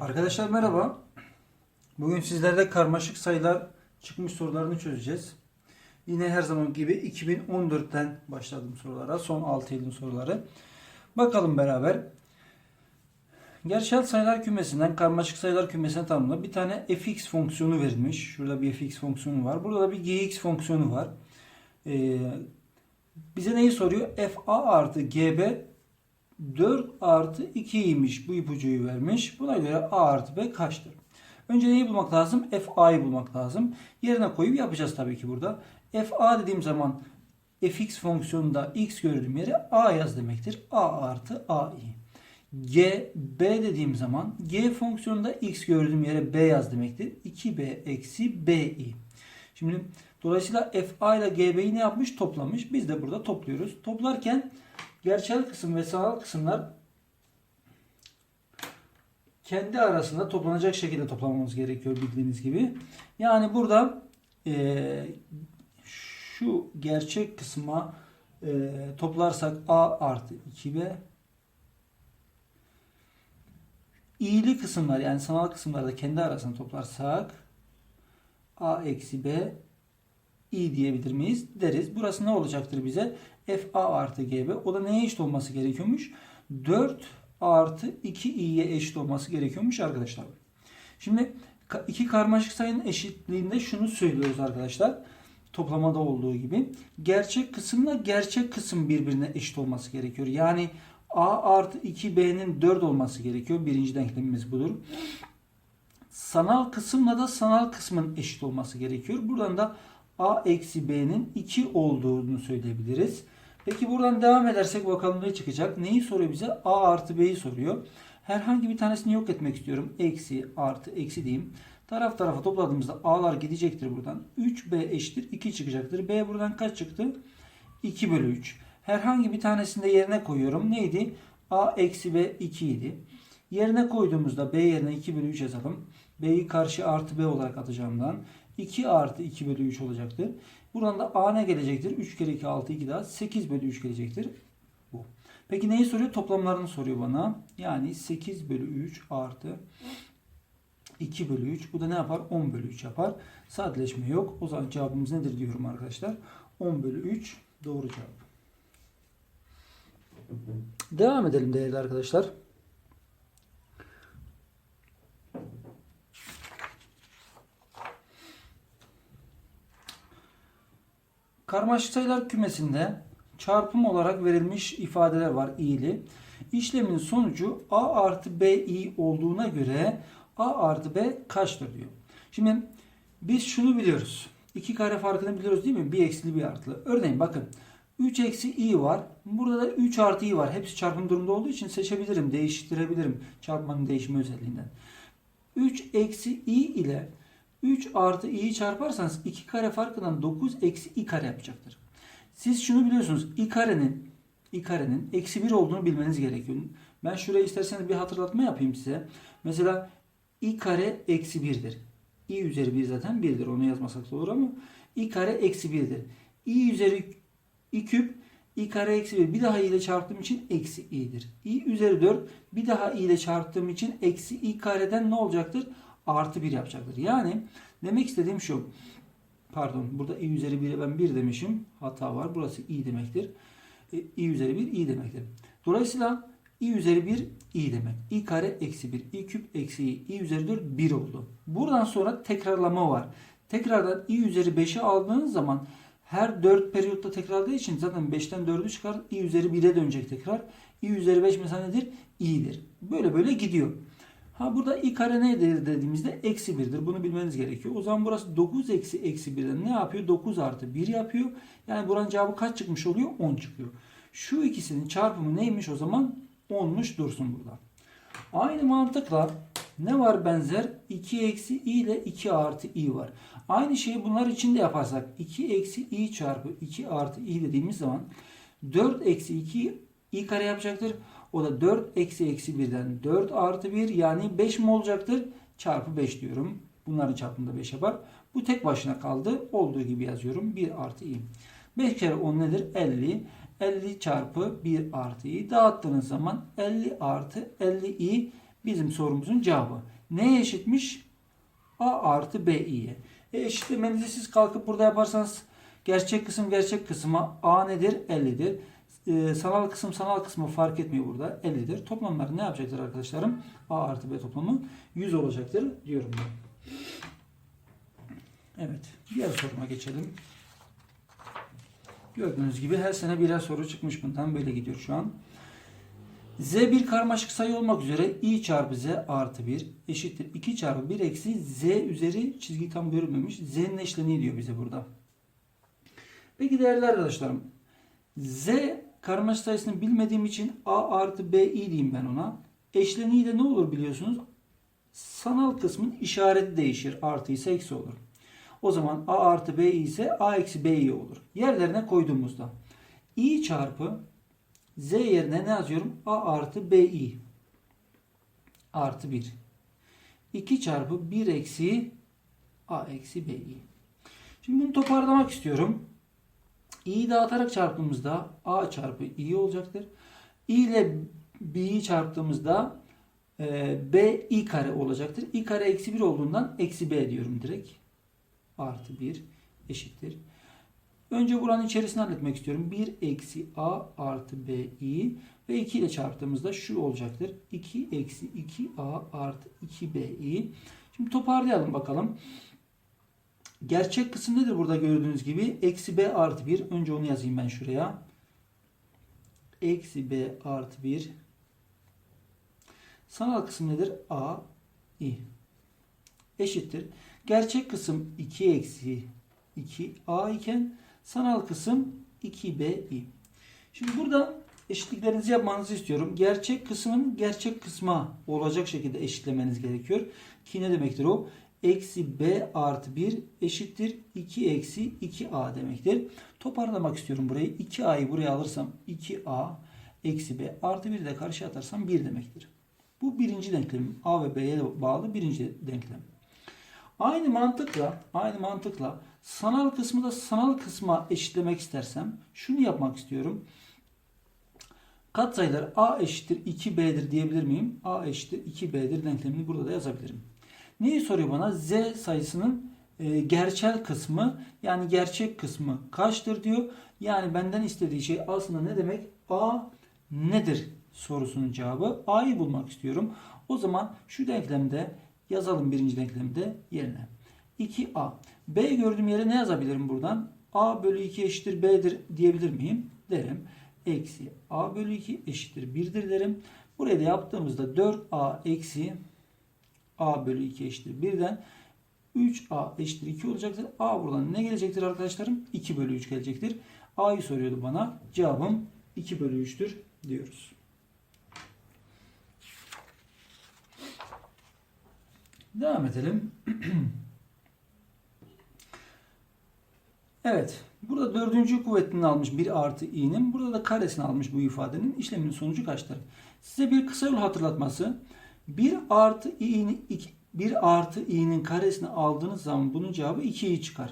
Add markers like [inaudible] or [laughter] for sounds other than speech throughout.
Arkadaşlar merhaba. Bugün sizlerle karmaşık sayılar çıkmış sorularını çözeceğiz. Yine her zaman gibi 2014'ten başladım sorulara. Son 6 yılın soruları. Bakalım beraber. Gerçel sayılar kümesinden karmaşık sayılar kümesine tanımlı bir tane fx fonksiyonu verilmiş. Şurada bir fx fonksiyonu var. Burada da bir gx fonksiyonu var. Ee, bize neyi soruyor? fa artı gb 4 artı 2'ymiş bu ipucuyu vermiş. Buna göre a artı b kaçtır? Önce neyi bulmak lazım? fa'yı bulmak lazım. Yerine koyup yapacağız tabii ki burada. fa dediğim zaman fx fonksiyonunda x gördüğüm yere a yaz demektir. a artı ai. g, b dediğim zaman g fonksiyonunda x gördüğüm yere b yaz demektir. 2b eksi bi. Şimdi dolayısıyla fa ile gb'yi ne yapmış? Toplamış. Biz de burada topluyoruz. Toplarken gerçel kısım ve sanal kısımlar kendi arasında toplanacak şekilde toplamamız gerekiyor bildiğiniz gibi. Yani burada e, şu gerçek kısma e, toplarsak a artı 2b iyili kısımlar yani sanal kısımlarda kendi arasında toplarsak a eksi b i diyebilir miyiz? Deriz. Burası ne olacaktır bize? fa artı gb. O da neye eşit olması gerekiyormuş? 4 artı 2i'ye eşit olması gerekiyormuş arkadaşlar. Şimdi iki karmaşık sayının eşitliğinde şunu söylüyoruz arkadaşlar. Toplamada olduğu gibi. Gerçek kısımla gerçek kısım birbirine eşit olması gerekiyor. Yani a artı 2b'nin 4 olması gerekiyor. Birinci denklemimiz budur. Sanal kısımla da sanal kısmın eşit olması gerekiyor. Buradan da a eksi b'nin 2 olduğunu söyleyebiliriz. Peki buradan devam edersek bakalım ne çıkacak? Neyi soruyor bize? A artı B'yi soruyor. Herhangi bir tanesini yok etmek istiyorum. Eksi artı eksi diyeyim. Taraf tarafa topladığımızda A'lar gidecektir buradan. 3B eşittir 2 çıkacaktır. B buradan kaç çıktı? 2 bölü 3. Herhangi bir tanesini de yerine koyuyorum. Neydi? A eksi B 2 idi. Yerine koyduğumuzda B yerine 2 bölü 3 yazalım. B'yi karşı artı B olarak atacağımdan 2 artı 2 bölü 3 olacaktır. Buradan da A ne gelecektir? 3 kere 2 6 2 daha 8 bölü 3 gelecektir. Bu. Peki neyi soruyor? Toplamlarını soruyor bana. Yani 8 bölü 3 artı 2 bölü 3. Bu da ne yapar? 10 bölü 3 yapar. Sadeleşme yok. O zaman cevabımız nedir diyorum arkadaşlar. 10 bölü 3 doğru cevap. Devam edelim değerli arkadaşlar. Karmaşık sayılar kümesinde çarpım olarak verilmiş ifadeler var i'li. İşlemin sonucu a artı b i olduğuna göre a artı b kaçtır diyor. Şimdi biz şunu biliyoruz. İki kare farkını biliyoruz değil mi? Bir eksili bir artılı. Örneğin bakın 3 eksi i var. Burada da 3 artı i var. Hepsi çarpım durumda olduğu için seçebilirim. Değiştirebilirim. Çarpmanın değişimi özelliğinden. 3 eksi i ile 3 artı i'yi çarparsanız 2 kare farkından 9 eksi i kare yapacaktır. Siz şunu biliyorsunuz. i karenin i karenin eksi 1 olduğunu bilmeniz gerekiyor. Ben şuraya isterseniz bir hatırlatma yapayım size. Mesela i kare eksi 1'dir. i üzeri 1 zaten 1'dir. Onu yazmasak da olur ama i kare eksi 1'dir. i üzeri i küp i kare eksi 1 bir daha i ile çarptığım için eksi i'dir. i üzeri 4 bir daha i ile çarptığım için eksi i kareden ne olacaktır? Artı 1 yapacaktır. Yani demek istediğim şu. Pardon burada i üzeri 1'e ben 1 demişim. Hata var. Burası i demektir. E, i üzeri 1 i demektir. Dolayısıyla i üzeri 1 i demek. i kare eksi 1. i küp eksi i. i üzeri 4 1 oldu. Buradan sonra tekrarlama var. Tekrardan i üzeri 5'i aldığınız zaman her 4 periyotta tekrarladığı için zaten 5'ten 4'ü çıkar. i üzeri 1'e dönecek tekrar. i üzeri 5 mesela nedir? i'dir. Böyle böyle gidiyor. Ha burada i kare nedir dediğimizde eksi 1'dir. Bunu bilmeniz gerekiyor. O zaman burası 9 eksi eksi 1'den ne yapıyor? 9 artı 1 yapıyor. Yani buranın cevabı kaç çıkmış oluyor? 10 çıkıyor. Şu ikisinin çarpımı neymiş o zaman? 10'muş dursun burada. Aynı mantıkla ne var benzer? 2 eksi i ile 2 artı i var. Aynı şeyi bunlar için de yaparsak 2 eksi i çarpı 2 artı i dediğimiz zaman 4 eksi 2 i kare yapacaktır. O da 4 eksi eksi 1'den 4 artı 1 yani 5 mi olacaktır? Çarpı 5 diyorum. Bunların çarpımında 5 yapar. Bu tek başına kaldı. Olduğu gibi yazıyorum. 1 artı i. 5 kere 10 nedir? 50. 50 çarpı 1 artı i dağıttığınız zaman 50 artı 50 i bizim sorumuzun cevabı. Neye eşitmiş? A artı B i'ye. E eşitlemenizi siz kalkıp burada yaparsanız gerçek kısım gerçek kısma A nedir? 50'dir. Ee, sanal kısım sanal kısmı fark etmiyor burada. 50'dir. Toplamlar ne yapacaktır arkadaşlarım? A artı B toplamı 100 olacaktır diyorum ben. Evet. Diğer soruma geçelim. Gördüğünüz gibi her sene birer soru çıkmış bundan. Böyle gidiyor şu an. Z bir karmaşık sayı olmak üzere i çarpı z artı 1 eşittir 2 çarpı 1 eksi z üzeri çizgi tam görünmemiş. Z'nin eşleniği diyor bize burada. Peki değerli arkadaşlarım. Z karmaşık sayısını bilmediğim için a artı b i diyeyim ben ona. Eşleniği de ne olur biliyorsunuz? Sanal kısmın işareti değişir. Artı ise eksi olur. O zaman a artı b ise a eksi b i olur. Yerlerine koyduğumuzda i çarpı z yerine ne yazıyorum? a artı b i artı 1. 2 çarpı 1 eksi a eksi b i. Şimdi bunu toparlamak istiyorum. İ'yi dağıtarak çarptığımızda a çarpı i olacaktır. i ile b'yi çarptığımızda e, b i kare olacaktır. i kare eksi 1 olduğundan eksi b diyorum direkt. Artı 1 eşittir. Önce buranın içerisini halletmek istiyorum. 1 eksi a artı b i ve 2 ile çarptığımızda şu olacaktır. 2 eksi 2a artı 2bi. Şimdi toparlayalım bakalım. Gerçek kısım nedir burada gördüğünüz gibi? Eksi b artı 1. Önce onu yazayım ben şuraya. Eksi b artı 1. Sanal kısım nedir? a, i. Eşittir. Gerçek kısım 2 eksi 2a iken sanal kısım 2bi. Şimdi burada eşitliklerinizi yapmanızı istiyorum. Gerçek kısmın gerçek kısma olacak şekilde eşitlemeniz gerekiyor. Ki ne demektir o? Eksi b artı 1 eşittir 2 eksi 2a demektir. Toparlamak istiyorum burayı. 2a'yı buraya alırsam 2a eksi b artı 1 de karşı atarsam 1 demektir. Bu birinci denklem. A ve B'ye bağlı birinci denklem. Aynı mantıkla, aynı mantıkla sanal kısmı da sanal kısma eşitlemek istersem şunu yapmak istiyorum. Katsayılar A eşittir 2B'dir diyebilir miyim? A eşittir 2B'dir denklemini burada da yazabilirim. Neyi soruyor bana? Z sayısının e, gerçel kısmı yani gerçek kısmı kaçtır diyor. Yani benden istediği şey aslında ne demek? A nedir sorusunun cevabı. A'yı bulmak istiyorum. O zaman şu denklemde yazalım birinci denklemde yerine. 2A. B gördüğüm yere ne yazabilirim buradan? A bölü 2 eşittir B'dir diyebilir miyim? Derim. Eksi A bölü 2 eşittir 1'dir derim. Buraya da yaptığımızda 4A eksi A bölü 2 eşittir 1'den 3A eşittir 2 olacaktır. A buradan ne gelecektir arkadaşlarım? 2 bölü 3 gelecektir. A'yı soruyordu bana. Cevabım 2 bölü 3'tür diyoruz. Devam edelim. [clears throat] evet. Burada dördüncü kuvvetini almış 1 artı i'nin. Burada da karesini almış bu ifadenin. işleminin sonucu kaçtır? Size bir kısa yol hatırlatması. 1 artı i'nin 1 artı i'nin karesini aldığınız zaman bunun cevabı 2'yi çıkar.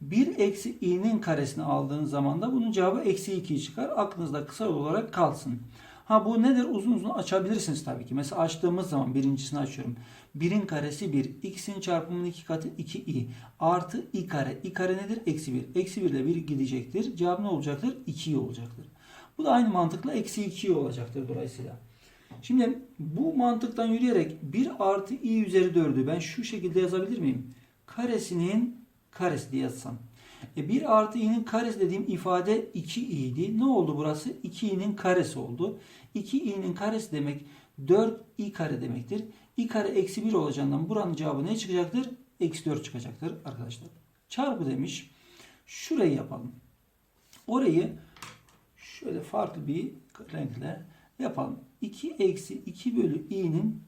1 eksi i'nin karesini aldığınız zaman da bunun cevabı eksi 2'yi çıkar. Aklınızda kısa olarak kalsın. Ha bu nedir? Uzun uzun açabilirsiniz tabii ki. Mesela açtığımız zaman birincisini açıyorum. 1'in karesi 1. X'in çarpımının 2 katı 2i. Artı i kare. i kare nedir? Eksi 1. Eksi 1 ile 1 gidecektir. Cevap ne olacaktır? 2i olacaktır. Bu da aynı mantıkla eksi 2i olacaktır dolayısıyla. Şimdi bu mantıktan yürüyerek 1 artı i üzeri 4'ü ben şu şekilde yazabilir miyim? Karesinin karesi diye yazsam. E 1 artı i'nin karesi dediğim ifade 2i'ydi. Ne oldu burası? 2i'nin karesi oldu. 2i'nin karesi demek 4i kare demektir. i kare eksi 1 olacağından buranın cevabı ne çıkacaktır? Eksi 4 çıkacaktır arkadaşlar. Çarpı demiş. Şurayı yapalım. Orayı şöyle farklı bir renkle yapalım. 2 eksi 2 bölü i'nin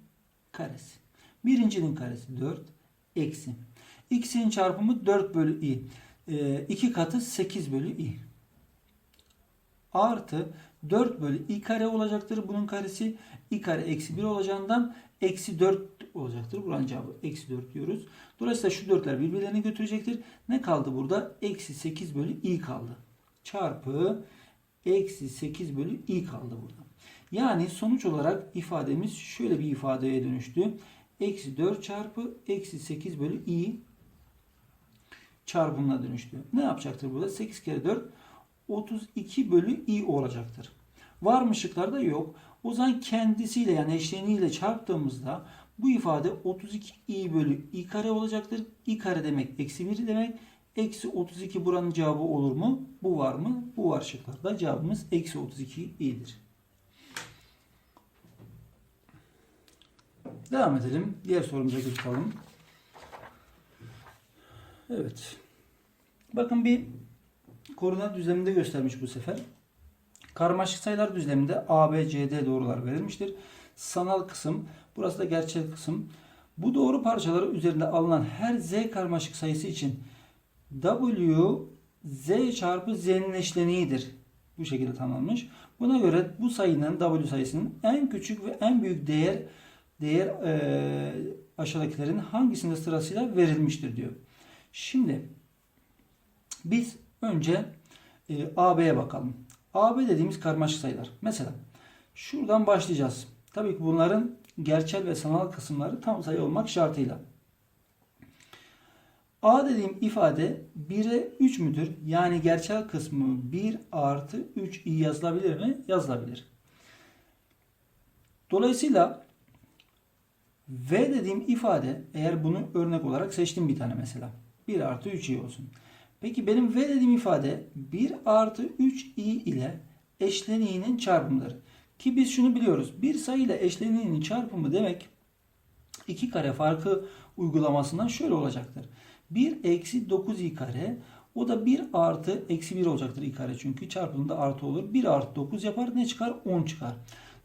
karesi. Birincinin karesi 4 eksi. x'in çarpımı 4 bölü i. 2 e, katı 8 bölü i. Artı 4 bölü i kare olacaktır. Bunun karesi i kare eksi 1 olacağından eksi 4 olacaktır. Buranın cevabı eksi 4 diyoruz. Dolayısıyla şu 4'ler birbirlerini götürecektir. Ne kaldı burada? Eksi 8 bölü i kaldı. çarpı eksi 8 bölü i kaldı burada. Yani sonuç olarak ifademiz şöyle bir ifadeye dönüştü. Eksi 4 çarpı eksi 8 bölü i çarpımına dönüştü. Ne yapacaktır burada? 8 kere 4 32 bölü i olacaktır. Var mı şıklarda? Yok. O zaman kendisiyle yani eşleniğiyle çarptığımızda bu ifade 32 i bölü i kare olacaktır. i kare demek eksi 1 demek. Eksi 32 buranın cevabı olur mu? Bu var mı? Bu var şıklarda. Cevabımız eksi 32 i'dir. Devam edelim. Diğer sorumuza geçelim. Evet. Bakın bir koordinat düzleminde göstermiş bu sefer. Karmaşık sayılar düzleminde A, B, C, D doğrular verilmiştir. Sanal kısım, burası da gerçek kısım. Bu doğru parçaları üzerinde alınan her Z karmaşık sayısı için W Z çarpı Z'nin eşleniğidir. Bu şekilde tanımlanmış. Buna göre bu sayının W sayısının en küçük ve en büyük değer değer e, aşağıdakilerin hangisinde sırasıyla verilmiştir diyor. Şimdi biz önce e, AB'ye bakalım. AB dediğimiz karmaşık sayılar. Mesela şuradan başlayacağız. Tabii ki bunların gerçel ve sanal kısımları tam sayı olmak şartıyla. A dediğim ifade 1'e 3 müdür? Yani gerçel kısmı 1 artı 3 i yazılabilir mi? Yazılabilir. Dolayısıyla V dediğim ifade eğer bunu örnek olarak seçtim bir tane mesela. 1 artı 3 i olsun. Peki benim V dediğim ifade 1 artı 3 i ile eşleniğinin çarpımıdır. Ki biz şunu biliyoruz. Bir sayı ile eşleniğinin çarpımı demek iki kare farkı uygulamasından şöyle olacaktır. 1 eksi 9 i kare o da 1 artı eksi 1 olacaktır i kare çünkü çarpımında artı olur. 1 artı 9 yapar ne çıkar? 10 çıkar.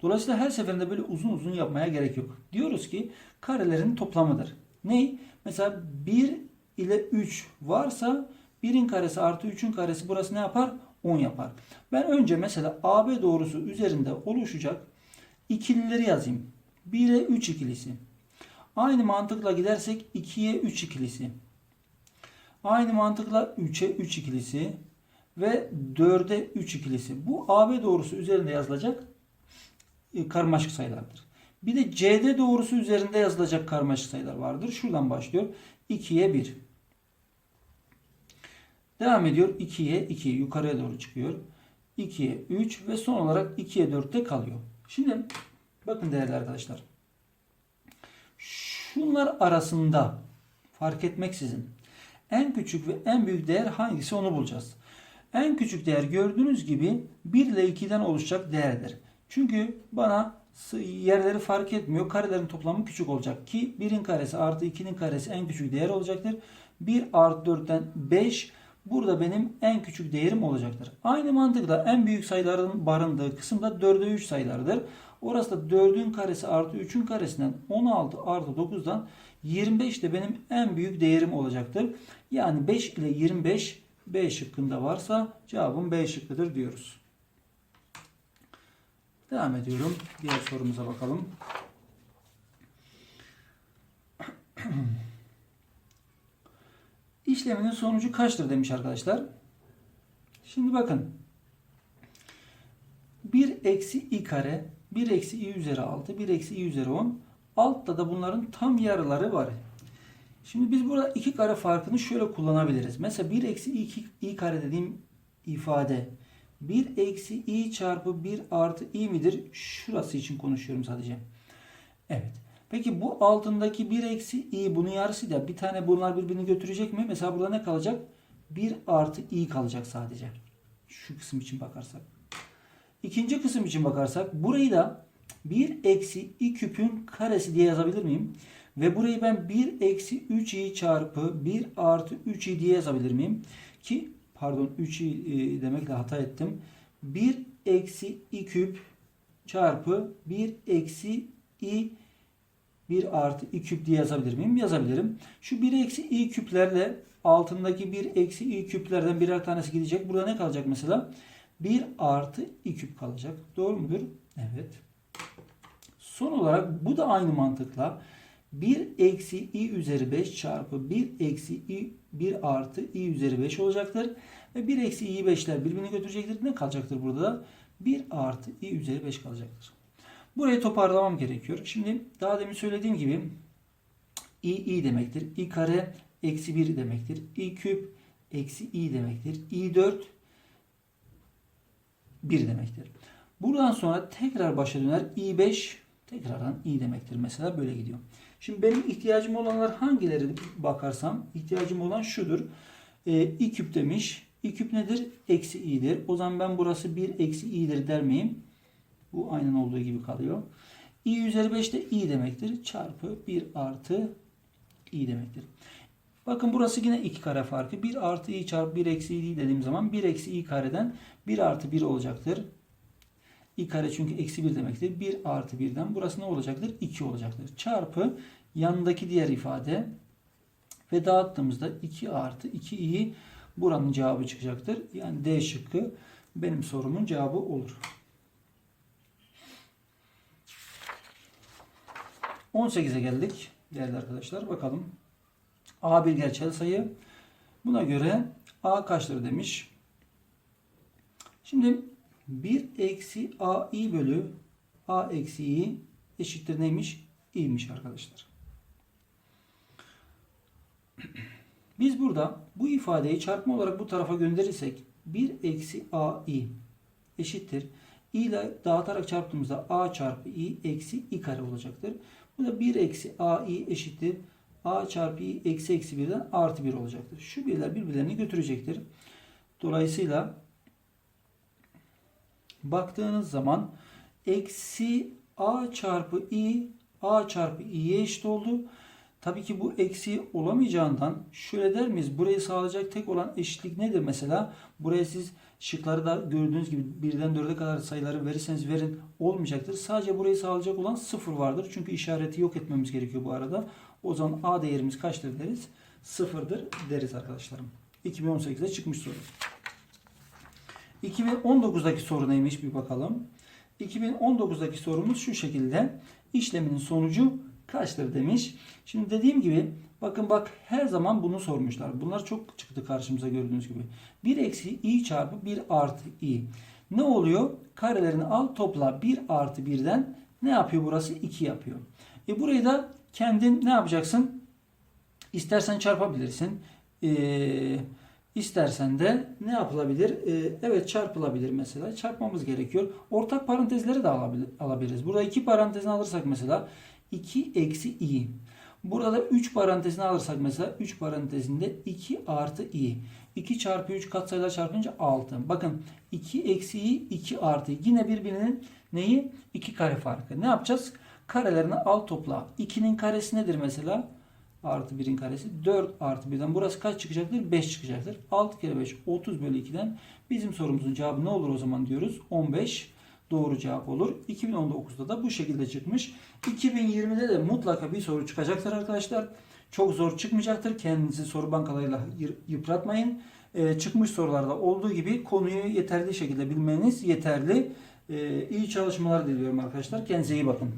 Dolayısıyla her seferinde böyle uzun uzun yapmaya gerek yok. Diyoruz ki karelerin toplamıdır. Ney? Mesela 1 ile 3 varsa 1'in karesi artı 3'ün karesi burası ne yapar? 10 yapar. Ben önce mesela AB doğrusu üzerinde oluşacak ikilileri yazayım. 1'e 3 ikilisi. Aynı mantıkla gidersek 2'ye 3 ikilisi. Aynı mantıkla 3'e 3 ikilisi ve 4'e 3 ikilisi. Bu AB doğrusu üzerinde yazılacak karmaşık sayılardır. Bir de CD doğrusu üzerinde yazılacak karmaşık sayılar vardır. Şuradan başlıyor. 2'ye 1. Devam ediyor. 2'ye 2 yukarıya doğru çıkıyor. 2'ye 3 ve son olarak 2'ye 4'te kalıyor. Şimdi bakın değerli arkadaşlar. Şunlar arasında fark etmeksizin en küçük ve en büyük değer hangisi onu bulacağız. En küçük değer gördüğünüz gibi 1 ile 2'den oluşacak değerdir. Çünkü bana yerleri fark etmiyor. Karelerin toplamı küçük olacak ki 1'in karesi artı 2'nin karesi en küçük değer olacaktır. 1 artı 4'ten 5 burada benim en küçük değerim olacaktır. Aynı mantıkla en büyük sayıların barındığı kısımda 4'e 3 sayılardır. Orası da 4'ün karesi artı 3'ün karesinden 16 artı 9'dan 25 de benim en büyük değerim olacaktır. Yani 5 ile 25 B şıkkında varsa cevabım B şıkkıdır diyoruz. Devam ediyorum. Diğer sorumuza bakalım. [clears throat] İşleminin sonucu kaçtır demiş arkadaşlar. Şimdi bakın. 1 eksi i kare 1 eksi i üzeri 6 1 eksi i üzeri 10 altta da bunların tam yarıları var. Şimdi biz burada iki kare farkını şöyle kullanabiliriz. Mesela 1 eksi i, i kare dediğim ifade 1 eksi i çarpı 1 artı i midir? Şurası için konuşuyorum sadece. Evet. Peki bu altındaki 1 eksi i bunun yarısı da bir tane bunlar birbirini götürecek mi? Mesela burada ne kalacak? 1 artı i kalacak sadece. Şu kısım için bakarsak. İkinci kısım için bakarsak burayı da 1 eksi i küpün karesi diye yazabilir miyim? Ve burayı ben 1 eksi 3i çarpı 1 artı 3i diye yazabilir miyim? Ki pardon 3i demekle hata ettim. 1 eksi i küp çarpı 1 eksi i 1 artı i küp diye yazabilir miyim? Yazabilirim. Şu 1 eksi i küplerle altındaki 1 eksi i küplerden birer tanesi gidecek. Burada ne kalacak mesela? 1 artı i küp kalacak. Doğru mudur? Evet. Son olarak bu da aynı mantıkla 1 eksi i üzeri 5 çarpı 1 eksi i 1 artı i üzeri 5 olacaktır. Ve 1 eksi i'yi 5'ler birbirini götürecektir. Ne kalacaktır burada da? 1 artı i üzeri 5 kalacaktır. Burayı toparlamam gerekiyor. Şimdi daha demin söylediğim gibi i i demektir. i kare eksi 1 demektir. i küp eksi i demektir. i 4 1 demektir. Buradan sonra tekrar başa döner. i5 tekrardan i demektir. Mesela böyle gidiyor. Şimdi benim ihtiyacım olanlar hangileri bakarsam ihtiyacım olan şudur. E, i küp demiş. i küp nedir? Eksi i'dir. O zaman ben burası 1 eksi i'dir der miyim? Bu aynen olduğu gibi kalıyor. i üzeri 5 de i demektir. Çarpı 1 artı i demektir. Bakın burası yine 2 kare farkı. 1 artı i çarpı 1 eksi i dediğim zaman 1 eksi i kareden 1 artı 1 olacaktır. İ kare çünkü eksi 1 demektir. 1 artı 1'den burası ne olacaktır? 2 olacaktır. Çarpı yanındaki diğer ifade ve dağıttığımızda 2 artı 2i buranın cevabı çıkacaktır. Yani D şıkkı benim sorumun cevabı olur. 18'e geldik değerli arkadaşlar. Bakalım. A bir gerçel sayı. Buna göre A kaçtır demiş. Şimdi 1 eksi AI bölü A eksi i eşittir neymiş? i'miş arkadaşlar. Biz burada bu ifadeyi çarpma olarak bu tarafa gönderirsek 1 eksi ai eşittir. i ile dağıtarak çarptığımızda a çarpı i eksi i kare olacaktır. Bu da 1 eksi ai eşittir. a çarpı i eksi eksi 1'den artı 1 olacaktır. Şu birler birbirlerini götürecektir. Dolayısıyla baktığınız zaman eksi a çarpı i a çarpı i'ye eşit oldu. Tabii ki bu eksi olamayacağından şöyle der miyiz? Burayı sağlayacak tek olan eşitlik nedir mesela? Buraya siz şıkları da gördüğünüz gibi birden 4'e kadar sayıları verirseniz verin olmayacaktır. Sadece burayı sağlayacak olan 0 vardır. Çünkü işareti yok etmemiz gerekiyor bu arada. O zaman A değerimiz kaçtır deriz? 0'dır deriz arkadaşlarım. 2018'de çıkmış soru. 2019'daki soru neymiş bir bakalım. 2019'daki sorumuz şu şekilde. İşleminin sonucu kaçtır demiş. Şimdi dediğim gibi bakın bak her zaman bunu sormuşlar. Bunlar çok çıktı karşımıza gördüğünüz gibi. 1 eksi i çarpı 1 artı i. Ne oluyor? Karelerini al topla 1 artı 1'den ne yapıyor burası? 2 yapıyor. E burayı da kendin ne yapacaksın? İstersen çarpabilirsin. Eee İstersen de ne yapılabilir? Ee, evet çarpılabilir mesela. Çarpmamız gerekiyor. Ortak parantezleri de alabilir, alabiliriz. Burada iki parantezini alırsak mesela 2 eksi i. Burada 3 parantezini alırsak mesela 3 parantezinde 2 artı i. 2 çarpı 3 katsayılar çarpınca 6. Bakın 2 eksi i 2 artı i. Yine birbirinin neyi? 2 kare farkı. Ne yapacağız? Karelerini al topla. 2'nin karesi nedir mesela? Artı 1'in karesi 4 artı 1'den burası kaç çıkacaktır? 5 çıkacaktır. 6 kere 5 30 bölü 2'den bizim sorumuzun cevabı ne olur o zaman diyoruz? 15 doğru cevap olur. 2019'da da bu şekilde çıkmış. 2020'de de mutlaka bir soru çıkacaktır arkadaşlar. Çok zor çıkmayacaktır. Kendinizi soru bankalarıyla yıpratmayın. Ee, çıkmış sorularda olduğu gibi konuyu yeterli şekilde bilmeniz yeterli. Ee, iyi çalışmalar diliyorum arkadaşlar. Kendinize iyi bakın.